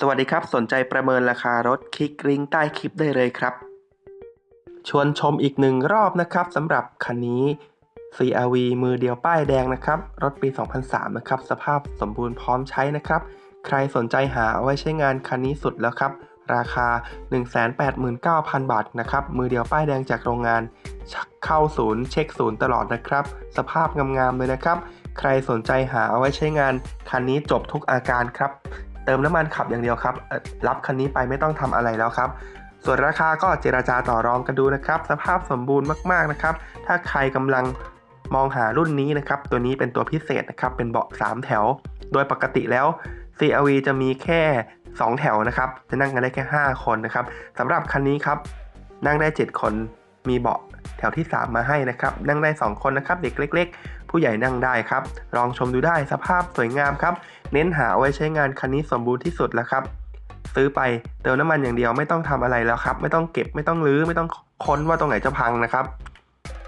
สวัสดีครับ สนใจประเมินราคารถคลิกลิงก์ใต้คลิปได้เลยครับ ชวนชมอีกหนึ่งรอบนะครับสำหรับคันนี้ CRV มือเดียวป้ายแดงนะครับ รถปี 2003 นะครับ สภาพสมบูรณ์พร้อมใช้นะครับ ใครสนใจหาเอาไว้ใช้งานคันนี้สุดแล้วครับ ราคา 189,000 บาทนะครับ มือเดียวป้ายแดงจากโรงงาน เข้าศูนย์เช็คศูนย์ตลอดนะครับ สภาพงามๆเลยนะครับ ใครสนใจหาเอาไว้ใช้งานคันนี้จบทุกอาการครับ เติมน้ำมันขับอย่างเดียวครับ รับคันนี้ไปไม่ต้องทำอะไรแล้วครับ ส่วนราคาก็เจราจาต่อรองกันดูนะครับ สภาพสมบูรณ์มากๆนะครับ ถ้าใครกำลังมองหารุ่นนี้นะครับ ตัวนี้เป็นตัวพิเศษนะครับ เป็นเบาะ 3 แถว โดยปกติแล้ว CRV จะมีแค่ 2 แถวนะครับ จะนั่งกันได้แค่ 5 คนนะครับสำหรับคันนี้ครับ นั่งได้ 7 คน มีเบาะ แถวที่ 3 มาให้นะครับ นั่งได้ 2 คนนะครับ เด็กเล็ก ๆ ผู้ใหญ่นั่งได้ครับ ลองชมดูได้สภาพสวยงามครับ เน้นหาไว้ใช้งานคันนี้สมบูรณ์ที่สุดแล้วครับ ซื้อไปเติมน้ำมันอย่างเดียวไม่ต้องทำอะไรแล้วครับ ไม่ต้องเก็บไม่ต้องรื้อไม่ต้องค้นว่าตรงไหนจะพังนะครับ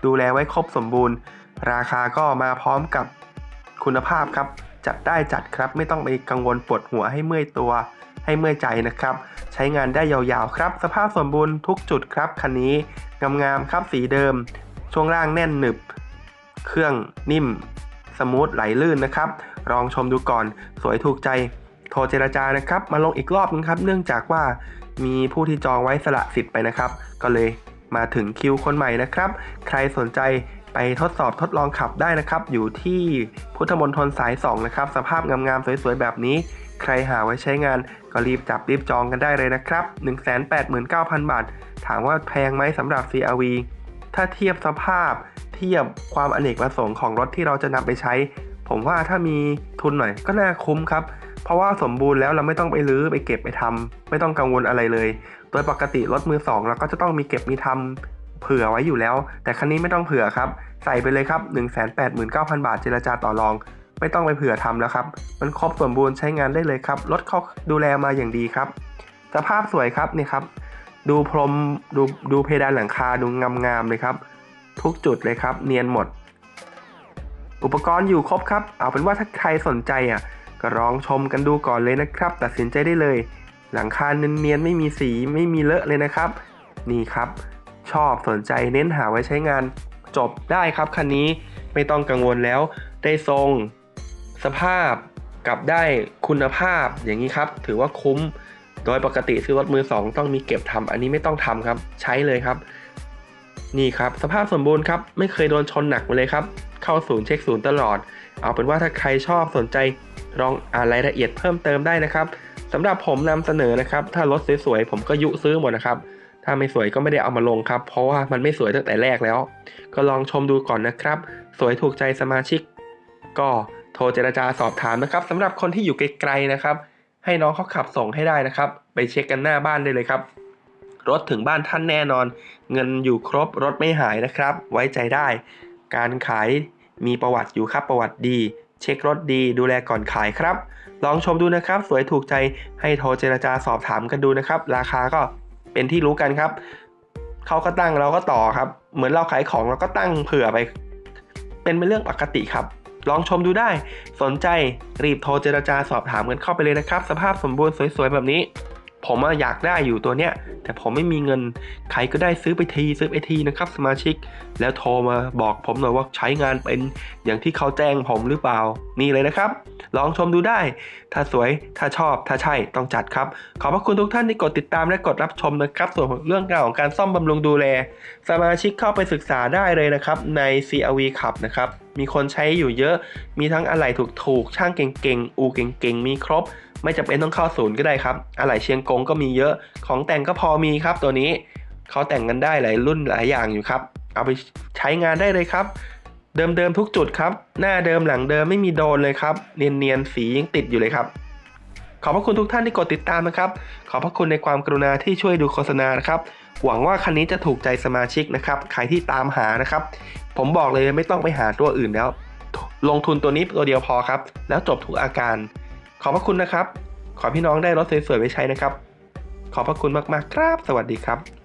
ดูแลไว้ครบสมบูรณ์ ราคาก็มาพร้อมกับคุณภาพครับ จัดได้จัดครับ ไม่ต้องไปกังวลปวดหัวให้เมื่อยตัว ให้เมื่อยใจนะครับ ใช้งานได้ยาวๆครับ สภาพสมบูรณ์ทุกจุดครับคันนี้งามๆครับสีเดิม ช่วงล่างแน่นหนึบ เครื่องนิ่ม สมูทไหลลื่นนะครับ ลองชมดูก่อน สวยถูกใจ โทรเจราจานะครับ มาลงอีกรอบนึงครับ เนื่องจากว่ามีผู้ที่จองไว้สละสิทธิ์ไปนะครับ ก็เลยมาถึงคิวคนใหม่นะครับ ใครสนใจ ไปทดสอบทดลองขับได้นะครับ อยู่ที่พุทธมณฑลสาย 2 นะครับ สภาพงามๆ สวยๆ แบบนี้ ใครหาไว้ใช้งานก็รีบจับรีบจองกันได้เลยนะครับ 189,000 บาท ถามว่าแพงไหมสำหรับ CRV ถ้าเทียบสภาพเทียบความอเนกประสงค์ของรถที่เราจะนำไปใช้ ผมว่าถ้ามีทุนหน่อยก็น่าคุ้มครับ เพราะว่าสมบูรณ์แล้วเราไม่ต้องไปรื้อไปเก็บไปทำไม่ต้องกังวลอะไรเลย โดยปกติรถมือสองเราก็จะต้องมีเก็บมีทำ เผื่อไว้อยู่แล้ว แต่คันนี้ไม่ต้องเผื่อครับ ใส่ไปเลยครับ 189,000 บาทเจรจาต่อรอง ไม่ต้องไปเผื่อทำแล้วครับ มันครบสมบูรณ์ใช้งานได้เลยครับ รถเขาดูแลมาอย่างดีครับ สภาพสวยครับนี่ครับ ดูพรมดูดูเพดานหลังคาดูงามๆเลยครับ ทุกจุดเลยครับ เนียนหมด อุปกรณ์อยู่ครบครับ เอาเป็นว่าถ้าใครสนใจอะก็ลองชมกันดูก่อนเลยนะครับ ตัดสินใจได้เลย หลังคาเนียนๆไม่มีสีไม่มีเลอะเลยนะครับ นี่ครับ ชอบสนใจเน้นหาไว้ใช้งานจบได้ครับคันนี้ไม่ต้องกังวลแล้ว ได้ทรง สภาพกับได้คุณภาพอย่างนี้ครับ ถือว่าคุ้มโดยปกติซื้อรถมือสองต้องมีเก็บทำอันนี้ไม่ต้องทำครับ ใช้เลยครับ นี่ครับ สภาพสมบูรณ์ครับ ไม่เคยโดนชนหนักเลยครับ เข้าศูนย์เช็คศูนย์ตลอด เอาเป็นว่าถ้าใครชอบสนใจลองอ่านรายละเอียดเพิ่มเติมได้นะครับสำหรับผมนำเสนอนะครับ ถ้ารถสวยๆผมก็ยุซื้อหมดนะครับ ถ้าไม่สวยก็ไม่ได้เอามาลงครับ เพราะว่ามันไม่สวยตั้งแต่แรกแล้ว ก็ลองชมดูก่อนนะครับ สวยถูกใจสมาชิก ก็โทรเจราจาสอบถามนะครับสำหรับคนที่อยู่ไกลๆนะครับ ให้น้องเขาขับส่งให้ได้นะครับ ไปเช็คกันหน้าบ้านได้เลยครับรถถึงบ้านท่านแน่นอน เงินอยู่ครบรถไม่หายนะครับ ไว้ใจได้ การขายมีประวัติอยู่ครับประวัติดี เช็ครถดีดูแลก่อนขายครับ ลองชมดูนะครับ สวยถูกใจให้โทรเจราจาสอบถามกันดูนะครับ ราคาก็ เป็นที่รู้กันครับเขาก็ตั้งเราก็ต่อครับ เหมือนเราขายของเราก็ตั้งเผื่อไป เป็นเป็นเรื่องปกติครับ ลองชมดูได้ สนใจรีบโทรเจราจาสอบถามกันเข้าไปเลยนะครับ สภาพสมบูรณ์สวยๆแบบนี้ ผมอยากได้อยู่ตัวเนี้ย แต่ผมไม่มีเงิน ใครก็ได้ซื้อไปทีซื้อไปทีนะครับ สมาชิก แล้วโทรมาบอกผมหน่อยว่าใช้งานเป็นอย่างที่เขาแจ้งผมหรือเปล่า นี่เลยนะครับ ลองชมดูได้ ถ้าสวย ถ้าชอบ ถ้าใช่ ต้องจัดครับ ขอบพระคุณทุกท่านที่กดติดตามและกดรับชมนะครับ ส่วนเรื่องราวของการซ่อมบำรุงดูแล สมาชิกเข้าไปศึกษาได้เลยนะครับ ใน CRV ขับนะครับ มีคนใช้อยู่เยอะ มีทั้งอะไหล่ถูกๆ ช่างเก่งๆ อูเก่งๆ มีครบ ไม่จำเป็นต้องเข้าศูนย์ก็ได้ครับ อะไหล่เชียงกงก็มีเยอะ ของแต่งก็พอมีครับตัวนี้ เขาแต่งกันได้หลายรุ่นหลายอย่างอยู่ครับ เอาไปใช้งานได้เลยครับ เดิมๆทุกจุดครับ หน้าเดิมหลังเดิมไม่มีโดนเลยครับ เนียนๆ สียังติดอยู่เลยครับขอบพระคุณทุกท่านที่กดติดตามนะครับ ขอบพระคุณในความกรุณาที่ช่วยดูโฆษณานะครับ หวังว่าคันนี้จะถูกใจสมาชิกนะครับ ใครที่ตามหานะครับ ผมบอกเลยไม่ต้องไปหาตัวอื่นแล้ว ลงทุนตัวนี้ตัวเดียวพอครับ แล้วจบทุกอาการ ขอบพระคุณนะครับ ขอพี่น้องได้รถสวยๆไว้ใช้นะครับ ขอบพระคุณมากๆครับ สวัสดีครับ